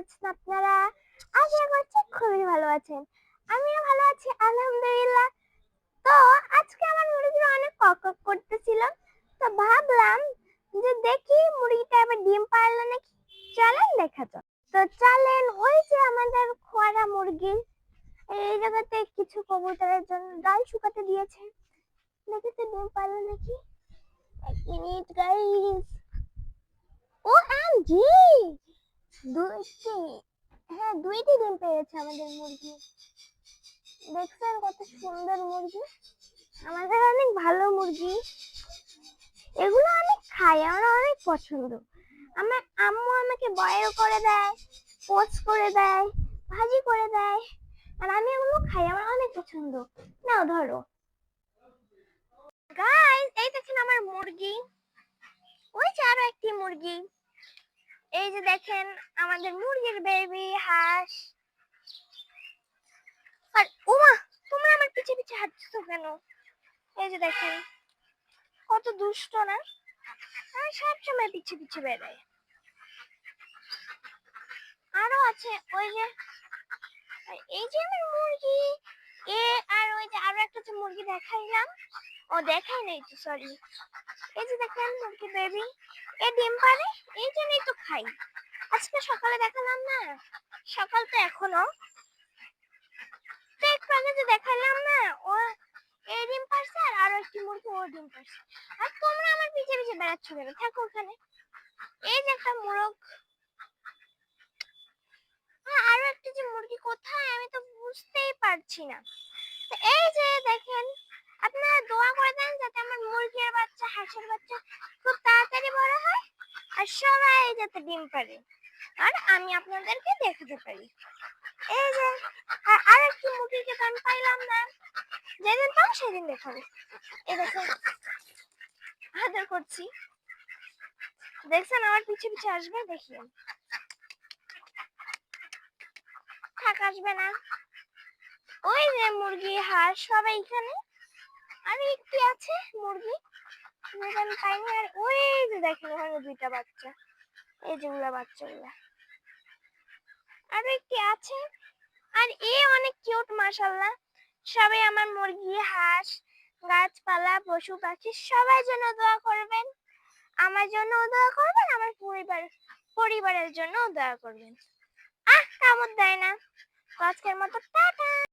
আছেন আপনারা? আশা করছি খুবই ভালো আছেন। আমিও ভালো আছি, আলহামদুলিল্লাহ। তো আজকে আমার মুরগিরা অনেক কক কক করতেছিল। তো ভাবলাম যে দেখি মুরগিটা এবার ডিম পারল নাকি? চলেন দেখা যাক। তো চলেন, ওই যে আমাদের খোয়ারা মুরগি। এই জায়গাতে কিছু কবুতরের জন্য ডাল শুকাতে দিয়েছে। দেখি তো ডিম পারল নাকি? এক minute guys O M G. দুইটি হ্যাঁ দুইটি ডিম পেয়েছে আমাদের মুরগি। দেখছেন কত সুন্দর মুরগি? আমাদের অনেক ভালো মুরগি। এগুলো অনেক খাই আমার অনেক পছন্দ। আমার আম্মু আমাকে বয়েল করে দেয় পোস্ট করে দেয়, ভাজি করে দেয়, আর আমি এগুলো খাই, আমার অনেক পছন্দ। নাও, ধরো। গাইস এই দেখেন আমার মুরগি। ওই যে একটি মুরগি। এই যে দেখেন আমাদের মুরগির বেবি হাঁস। আর ওমা তোমরা আমার পিছে পিছে হাঁটছো কেন? এই যে দেখেন, কত দুষ্ট না? সব সময় পিছে পিছে বেড়ায়। আরও আছে, ওই যে, এই যে আমার মুরগি। এ আর ওই যে আরও একটা যে মুরগি দেখাইলাম। ও দেখাই নাই তো সরি এই যে দেখেন মুরগি বেবি এ ডিম পারে এই জন্যই তো খাই। আজকে সকালে দেখালাম না, সকাল তো এখনও। তো একটু আগে যে দেখালাম না, ও এই ডিম পারছে আর আরও একটি মুরগি, ও ডিম পারছে আর তোমরা আমার পিছে পিছে বেড়াচ্ছ কেন? থাকো ওখানে। এই যে একটা মোরগ। আরও একটা যে মুরগি কোথায়? আমি তো বুঝতেই পারছি না। এই যে দেখেন আপনারা দোয়া করে দেন যাতে আমার মুরগির বাচ্চা, হাঁসের বাচ্চা খুব তাড়াতাড়ি বড় হয় আর সবাই যাতে ডিম পারে। আর আমি আপনাদেরকে দেখাতে পারি। এই যে, আর আরেকটি মুরগিকে তো পাইলাম না। যেদিন পাবো সেদিন দেখাবো। এই দেখো আদর করছি। দেখছেন আমার পিছে পিছে আসবে? দেখিয়ে থাক, আসবে না। ওই যে মুরগি, হাঁস সবাই এখানে। আর একটি আছে মুরগি? যেটা পাইনি আর ওই যে দেখেন, ওখানে দুইটা বাচ্চা। এই যেগুলা বাচ্চাগুলা। আর একটি আছে? আর এ অনেক কিউট মাশাল্লাহ সবাই আমার মুরগি, হাঁস, গাছপালা, পশু পাখি, সবার জন্য দোয়া করবেন। আমার জন্য দোয়া করবেন, আমার পরিবার, পরিবারের জন্য দোয়া করবেন। আহ, কামড় দেয় না। আজকের মতো টাটা।